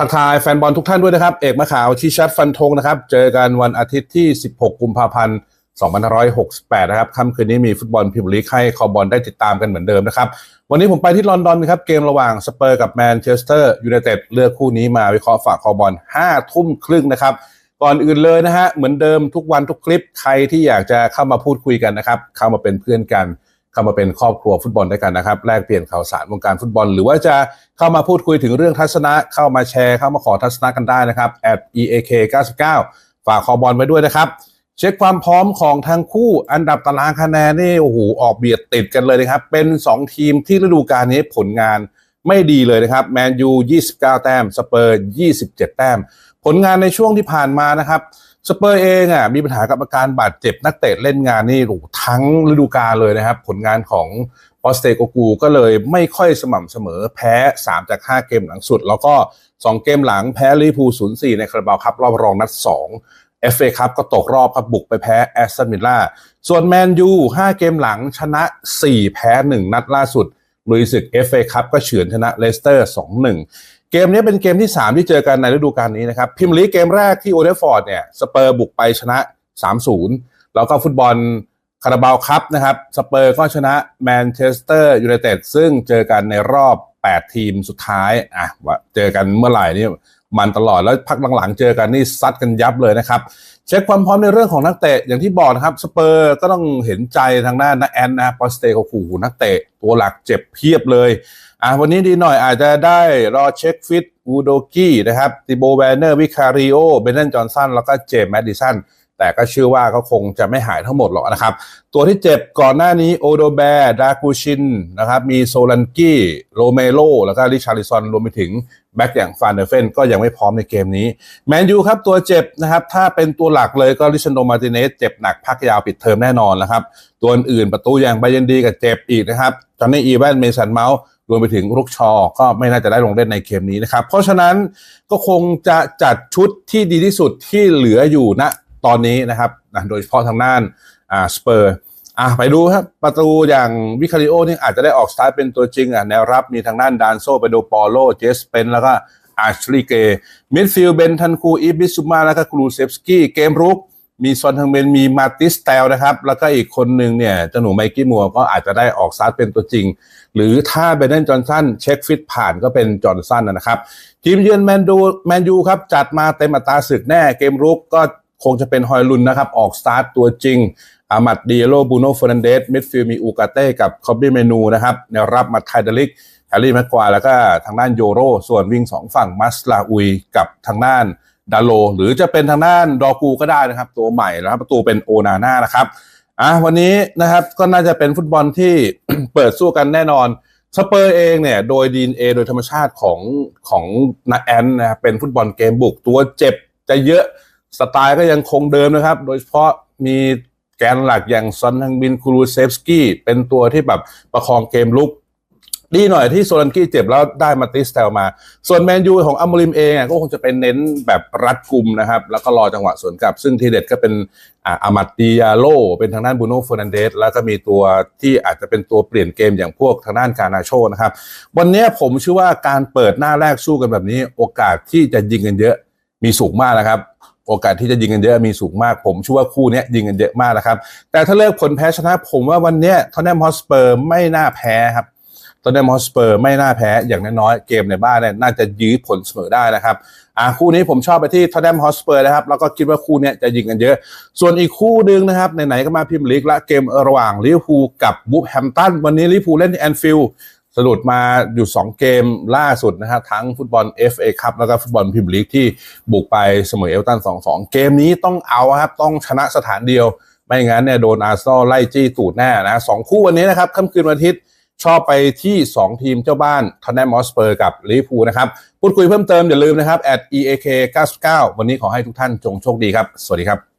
ทักทายแฟนบอลทุกท่านด้วยนะครับ เอกมะขาวชี้ชัดฟันธงนะครับ เจอกันวันอาทิตย์ที่ 16 กุมภาพันธ์ 2568 นะครับค่ำคืนนี้มีฟุตบอลพรีเมียร์ลีกให้คอบอลได้ติดตามกันเหมือนเดิมนะครับ วันนี้ผมไปที่ลอนดอนนะครับ เกมระหว่างสเปอร์กับแมนเชสเตอร์ยูไนเต็ดเลือกคู่นี้มาวิเคราะห์ฝากคอบอล 5 ทุ่มครึ่งนะครับ ก่อนอื่นเลยนะฮะเหมือนเดิมทุกวันทุกคลิปใครที่อยากจะเข้ามาพูดคุยกันนะครับเข้ามาเป็นเพื่อนกัน เข้ามาเป็นครอบครัวฟุตบอลด้วยกันนะครับ แลกเปลี่ยนข่าวสารวงการฟุตบอล หรือว่าจะเข้ามาพูดคุยถึงเรื่องทัศนะ เข้ามาแชร์ เข้ามาขอทัศนะกันได้นะครับ at eak 99ฝากคอบอลไว้ด้วยนะครับ เช็คความพร้อมของทั้งคู่อันดับตารางคะแนนนี่โอ้โหออกเบียดติดกันเลยนะครับ เป็น 2 ทีมที่ฤดูกาลนี้ผลงานไม่ดีเลยนะครับแมนยู 29 แต้ม สเปอร์ 27 แต้ม ผลงานในช่วงที่ผ่านมานะครับ สเปอร์เองอะมีปัญหากับอาการบาดเจ็บนักเตะเล่นงานนี่ทั้งฤดูกาลเลยนะครับ ผลงานของปอสเตโกกูก็เลยไม่ค่อยสม่ำเสมอแพ้ 3 จาก 5 เกมหลังสุด แล้วก็ 2 เกมหลังแพ้ลิเวอร์พูล0-4ในคาราบาวครับ รอบรองนัด2 FA ครับก็ตกรอบครับบุกไปแพ้แอสตันวิลล่าส่วนแมนยู5 เกมหลังชนะ 4 แพ้ 1 นัดล่าสุดลุยศึก FA ครับก็เฉือนชนะเลสเตอร์ 2-1 เกมนี้เป็นเกมที่ 3 ที่เจอกันในฤดูกาลนี้นะครับพิมลีเกมแรกที่โอเดฟอร์ดเนี่ยสเปอร์บุกไปชนะ 3-0 แล้วก็ฟุตบอลคาราบาวครับนะครับสเปอร์ก็ชนะแมนเชสเตอร์ยูไนเต็ดซึ่งเจอกันในรอบ 8 ทีมสุดท้ายอะว่าเจอกันเมื่อไหร่นี่มันตลอดแล้วพักหลังๆเจอกันนี่ซัดกันยับเลยนะครับ เช็คความพร้อมในเรื่องของนักเตะอย่างที่บอกนะครับสเปอร์ก็ต้องเห็นใจทางด้านนักแอนนะปอสเตโกคูนักเตะตัวหลักเจ็บเพียบเลยอะวันนี้ดีหน่อยอาจจะได้รอเช็คฟิตอูโดกี้นะครับติโบแวนเนอร์วิคาริโอเบนเนนจอห์นสันแล้วก็เจมส์แมดดิสัน แต่ก็เชื่อว่าเขาคงจะไม่หายทั้งหมดหรอกนะครับ ตัวที่เจ็บก่อนหน้านี้โอโดแบร์ดากูชินนะครับมีโซลันกี้โรเมโลแล้วก็ริชาริซอนรวมไปถึงแบ็กอย่างฟานเดเฟนก็ยังไม่พร้อมในเกมนี้ แมนยูครับตัวเจ็บนะครับ ถ้าเป็นตัวหลักเลยก็ริชันโดมาติเนสเจ็บหนักพักยาวปิดเทอมแน่นอนนะครับ ตัวอื่นประตูอย่างไบเยนดีกับเจ็บอีกนะครับจอนนี่อีแวนเมสันเมาส์รวมไปถึงรุกชอ ก็ไม่น่าจะได้ลงเล่นในเกมนี้นะครับ เพราะฉะนั้นก็คงจะจัดชุดที่ดีที่สุดที่เหลืออยู่ณ ตอนนี้นะครับโดยเฉพาะทางด้านอ่าสเปอร์อะไปดูครับประตูอย่างวิคาริโอนี่อาจจะได้ออกสตาร์ทเป็นตัวจริงอะแนวรับมีทางด้านดานโซเปโดปอโลเจสเปนแล้วก็อาร์ชลีเกมิดฟิลเบนทันคูอีบิสุมาแล้วก็กรูเซฟสกี้เกมรุกมีซอนทังเบนมีมาติสเตลนะครับ แล้วก็อีกคนหนึ่งเนี่ยเจ้าหนูไมกี้มัวก็อาจจะได้ออกสตาร์ทเป็นตัวจริง หรือถ้าเบนเดนจอห์นสันเช็คฟิตผ่านก็เป็นจอห์นสันนะครับ ทีมเยือนแมนดูแมนยูครับ จัดมาเต็มอัตราศึกแน่เกมรุกก็ คงจะเป็นฮอยลุนนะครับ ออกสตาร์ทตัวจริงอามัดดิเอโลบูโนเฟรนเดสมิดฟิลมีอูกาเต้กับคอบบี้เมนูนะครับแนวรับมาไทเดลิกแฮร์รี่แม็กควายแล้วก็ทางด้านโยโร ส่วนวิ่งสองฝั่งมัสลาอุยกับทางด้านดาโล หรือจะเป็นทางด้านดอกูก็ได้นะครับ ตัวใหม่แล้วประตูเป็นโอนาน่านะครับอะวันนี้นะครับก็น่าจะเป็นฟุตบอลที่เปิดสู้กันแน่นอนสเปอร์เองเนี่ยโดยดีเอโดยธรรมชาติของของนาแอนนะครับเป็นฟุตบอลเกมบุกตัวเจ็บจะเยอะ สไตล์ก็ยังคงเดิมนะครับ โดยเฉพาะมีแกนหลักอย่างซอนทังบินคูรูเซฟสกี้เป็นตัวที่แบบประคองเกมลุก ดีหน่อยที่โซลันกี้เจ็บแล้วได้มาติสเตลมา ส่วนแมนยูของอัมโมริมเองก็คงจะเป็นเน้นแบบรัดกุมนะครับ แล้วก็รอจังหวะสวนกลับ ซึ่งทีเด็ดก็เป็นอามัดดิยาโล เป็นทางด้านบูโน่เฟอร์นันเดสแล้วก็มีตัวที่อาจจะเป็นตัวเปลี่ยนเกมอย่างพวกทางด้านการนาโชนะครับ วันนี้ผมเชื่อว่าการเปิดหน้าแรกสู้กันแบบนี้ โอกาสที่จะยิงกันเยอะมีสูงมากนะครับ โอกาสที่จะยิงกันเยอะมีสูงมาก ผมเชื่อว่าคู่นี้ยิงกันเยอะมากนะครับ แต่ถ้าเลิกผลแพ้ชนะผมว่าวันนี้ทอนแนมฮอสเปอร์ไม่น่าแพ้ครับทอนแนมฮอสเปอร์ไม่น่าแพ้อย่างน้อยๆเกมในบ้านเนี่ยน่าจะยื้อผลเสมอได้นะครับอ่าคู่นี้ผมชอบไปที่ทอนแนมฮอสเปอร์นะครับแล้วก็คิดว่าคู่นี้จะยิงกันเยอะ ส่วนอีกคู่หนึ่งนะครับไหนๆก็มาพิมพ์ลีกละเกมระหว่างลิเวอร์พูลกับบูฟแฮมตันวันนี้ลิเวอร์พูลเล่นที่แอนฟิลด์ สรุปมาอยู่ 2 เกมล่าสุดนะครับทั้งฟุตบอล FA คัพแล้วก็ฟุตบอลพรีเมียร์ลีกที่บุกไปเสมอเอลตัน 2-2 เกมนี้ต้องเอาครับ ต้องชนะสถานเดียว ไม่งั้นเนี่ยโดนอาร์เซนอลไล่จี้ตูดแน่นะสองคู่วันนี้นะครับค่ำคืนวันอาทิตย์ชอบไปที่ 2 ทีมเจ้าบ้านทอนแนมมอสเปอร์กับลิเวอร์พูลนะครับพูดคุยเพิ่มเติมอย่าลืมนะครับ at eak 99วันนี้ขอให้ทุกท่านจงโชคดีครับ สวัสดีครับ